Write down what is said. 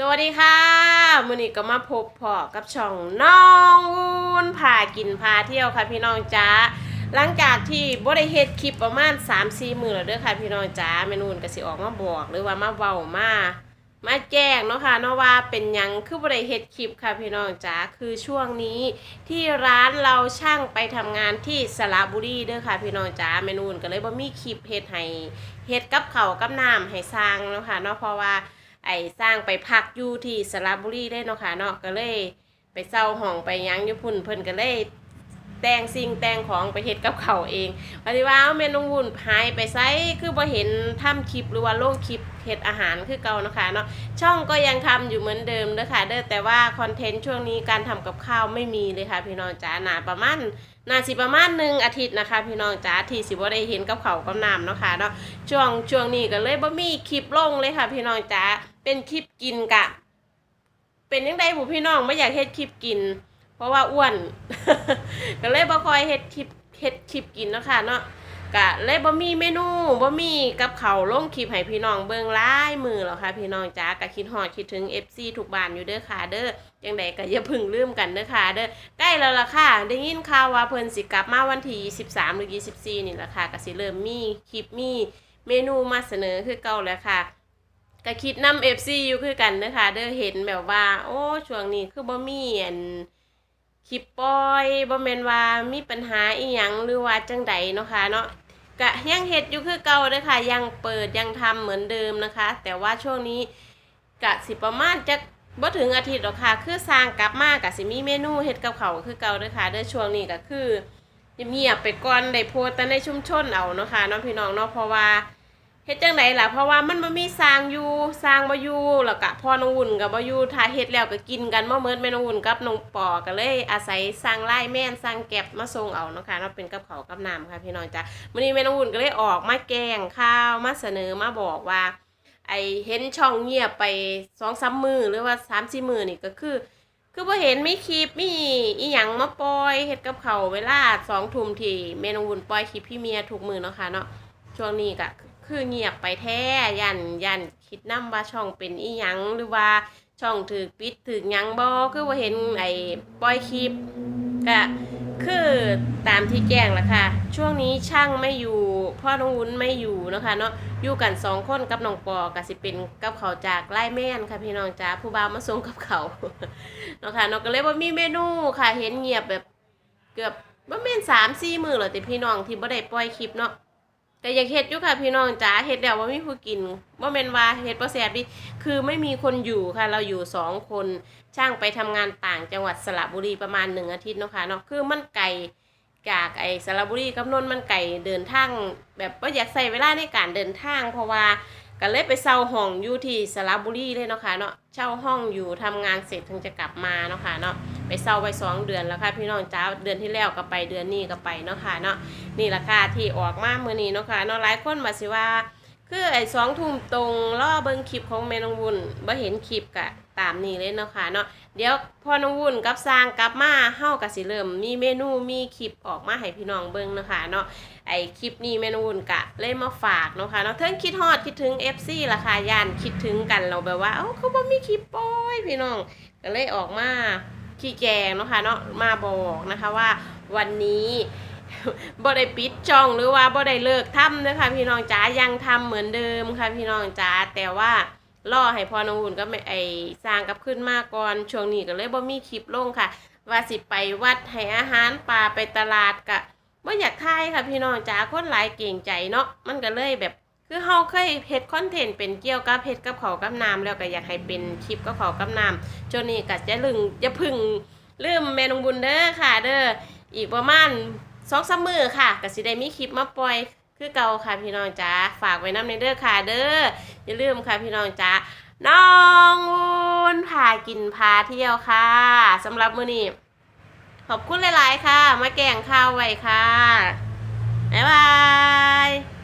สวัสดีค่ะมื้อนี้ก็มาพบพอกับช่องน้องวูนพากินพาเที่ยวค่ะพี่น้องจ้าหลังจากที่บ่ได้เฮ็ดคลิปประมาณ3-4มื้อแล้วเด้อค่ะพี่น้องจ้าแม่นูนก็สิออกมาบอกหรือว่ามาเว้ามามาแจ้งเนาะค่ะเนาะว่าเป็นยังคือบ่ได้เฮ็ดคลิปค่ะพี่น้องจ้าคือช่วงนี้ที่ร้านเราช่างไปทำงานที่สระบุรีเด้อค่ะพี่น้องจ้าแม่นูนก็เลยบ่มีคลิปเฮ็ดให้เฮ็ดกับเขากับน้ำให้สร้างเนาะค่ะเนาะเพราะว่า ไอ้สร้างไปพักอยู่ที่สระบุรีได้เนาะค่ะเนาะก็เลยไปเศร้าห้องไปยังอยู่พุ่นเพิ่นก็เลยแต่งสิ่งแต่งของไปเฮ็ดกับเขาเองปฏิว่าเมนูวุ่นหายไปไซคือบ่เห็นทำคลิปหรือว่าลงคลิปเฮ็ดอาหารคือเก่านะคะเนาะช่องก็ยังทำอยู่เหมือนเดิมเด้อค่ะเด้อแต่ว่าคอนเทนต์ช่วงนี้การทำกับข้าวไม่มีเลยค่ะ พี่น้องจ๋าหนาประมาณนาสิประมาณหนึ่งอาทิตย์นะคะ พี่น้องจ๋าที่สิบ่ได้เห็นกับเขากับน้ำเนาะค่ะเนาะช่วงช่วงนี้ก็เลยบ่มีคลิปลงเลยค่ะ พี่น้องจ๋า เป็นคลิปกินกะ เป็นยังไงผู้พี่น้องไม่อยากเฮ็ดคลิปกิน เพราะว่าอ้วนก็เลยบ่คอยเฮ็ดคลิปเฮ็ดคลิปกินเนาะค่ะเนาะกะเลยบ่มีเมนูบ่มีกับเขาลงคลิปให้พี่น้องเบิ่งหลายมือแล้วค่ะ พี่น้องจ๋ากะคิดฮอดคิดถึง FC ทุกบ้านอยู่เด้อค่ะเด้อจังใดก็อย่าพึ่งลืมกันเด้อค่ะเด้อใกล้แล้วล่ะค่ะ ได้ยินข่าวว่าเพิ่นสิกลับมาวันที่23หรือ24นี่แหละค่ะก็สิเริ่มมีคลิปมีเมนูมาเสนอคือเก่าแล้วค่ะ ก็คิดนำเอฟซีอยู่คือกันเด้อค่ะเด้อเห็นแบบว่า โอ้ช่วงนี้คือบ่มีอันคลิปปล่อยบ่แม่นว่ามีปัญหาอีหยังหรือว่าจังใดเนาะค่ะเนาะก็ยังเฮ็ดอยู่คือเก่าเด้อค่ะ ยังเปิดยังทำเหมือนเดิมนะคะ แต่ว่าช่วงนี้กะสิประมาณจะบ่ถึงอาทิตย์หรอกค่ะ คือสร้างกลับมากะสิมีเมนูเฮ็ดกับเขาคือเก่าเด้อค่ะเด้อช่วงนี้ก็คือเงียบไปก่อนได้โพสต์แต่ในชุมชนเอาเนาะค่ะเน้องพี่น้องเนาะเพราะว่า เฮ็ดจังไดล่ะเพราะว่ามันบ่มีสร้างอยู่สร้างบ่อยู่แล้วก็พ่อน้องวุ่นก็บ่อยู่ถ้าเฮ็ดแล้วก็กินกันบ่หมดแม่น้องวุ่นกับน้องปอก็เลยอาศัยสร้างไล่แม่นสร้างแก็บมาส่งเอาเนาะค่ะเนาะเป็นกับเขาวกับน้ำค่ะพี่น้องจ้ะมื้อนี้แม่น้องวุ่นก็เลยออกมาแกงข่าวมาเสนอมาบอกว่า ไอเห็นช่องเงียบไป2-3มื้อหรือว่า3-4มื้อนี่ก็คือคือพอเห็นมีคลิปมีอีหยังมาปล่อยเฮ็ดกับเขาวเวลาสองทุ่มที่เมนูวุ่นปล่อยคลิปพี่เมียถูกมือเนาะค่ะเนาะช่วงนี้ก็ คือเงียบไปแท้ยันยันคิดนํว่าช่องเป็นอีหยังหรือว่าช่องถือปิดถือยังบ่คือว่าเห็นไอ้ปล่อยคลิปก็คือตามที่แจ้งละค่ะ ช่วงนี้ช่างไม่อยู่ พ่อน้องวุ้นไม่อยู่นะคะเนาะอยู่กันสองคนกับน้องปอก็สิเป็นกับเขาจากไล่แม่นค่ะพี่น้องจ้าผู้บ่าวมาส่งกับเขาเนาะค่ะเนาะก็เลยว่ามีเมนูค่ะ เห็นเงียบแบบเกือบว่าแม่นสามสี่มือเหรอแต่พี่น้องที่บ่ได้ปล่อยคลิปเนาะ แต่อยากเฮ็ดอยู่ค่ะพี่น้องจ๋าเฮ็ดแล้วว่ามีผู้กินว่าแม่นว่าเฮ็ดบ่แซ่บดิคือไม่มีคนอยู่ค่ะ เราอยู่สองคนช่างไปทำงานต่างจังหวัดสระบุรีประมาณหนึ่งอาทิตย์เนาะค่ะเนาะคือมันไกลจากไอ้สระบุรีกับนนท์มันไกลเดินทางแบบบ่อยากใส่เวลาในการเดินทาง เพราะว่า ก็เลยไปเช่าห้องอยู่ที่สระบุรีเลยเนาะค่ะเนาะเช่าห้องอยู่ทำงานเสร็จถึงจะกลับมาเนาะค่ะเนาะไปเช่าไปสองเดือนแล้วค่ะพี่น้องจ้าเดือนที่แล้วก็ไปเดือนนี้ก็ไปเนาะค่ะเนาะนี่ราคาที่ออกมาเมื่อนี้เนาะค่ะเนาะหลายคนมาสิว่า คือไอ้สองทุ่มตรงล่อเบิ่งคลิปของแม่น้องวุ่นบ่เห็นคลิปกะตามนี้เลยเนาะค่ะเนาะเดี๋ยวพอน้องวุ่นกับสร้างกลับมาเฮาก็สิเริ่มมีเมนูมีคลิปออกมาให้พี่น้องเบิ่งเนาะค่ะเนาะไอ้คลิปนี้แม่นวุ่นกะเล่มาฝากเนาะค่ะเนาะเทิงคิดฮอดคิดถึง FC ล่ะค่ะย่านคิดถึงกันเราแบบว่าเอ้าเขาบ่มีคลิปปล่อยพี่น้องก็เลยออกมาขี้แกงเนาะค่ะเนาะมาบอกนะคะว่าวันนี้ บ่ได้ปิดช่องหรือว่าบ่ได้เลิกทำเด้อค่ะพี่น้องจ๋ายังทำเหมือนเดิมค่ะพี่น้องจ๋าแต่ว่ารอให้พอน้องวุ่นก็ไม่ไอสร้างกับขึ้นมาก่อนช่วงนี้ก็เลยบ่มีคลิปลงค่ะ ว่าสิไปวัดให้อาหารปลาไปตลาดกะบ่อยากทายค่ะพี่น้องจ๋าคนหลายเก่งใจเนาะมันก็เลยแบบคือเฮาเคยเฮ็ดคอนเทนต์เป็นเกี่ยวกับเฮ็ดกับเขาวกับน้ำแล้วก็อยากให้เป็นคลิปกับเขาวกับน้ำจนนี้ก็จะลึงจะพึ่งลืมแม่นงบุญเด้อค่ะ เด้ออีกประมาณ 2-3มื้อค่ะก็สิได้มีคลิปมาปล่อยคือเก่าค่ะพี่น้องจ๋าฝากไว้น้ำในเด้อค่ะเด้ออย่าลืมค่ะพี่น้องจ๋าน้องวุ้นพากินพาเที่ยวค่ะสำหรับมื้อนี้ขอบคุณหลาย ๆ ค่ะ มาแก่งข้าวไว้ค่ะบ๊ายบาย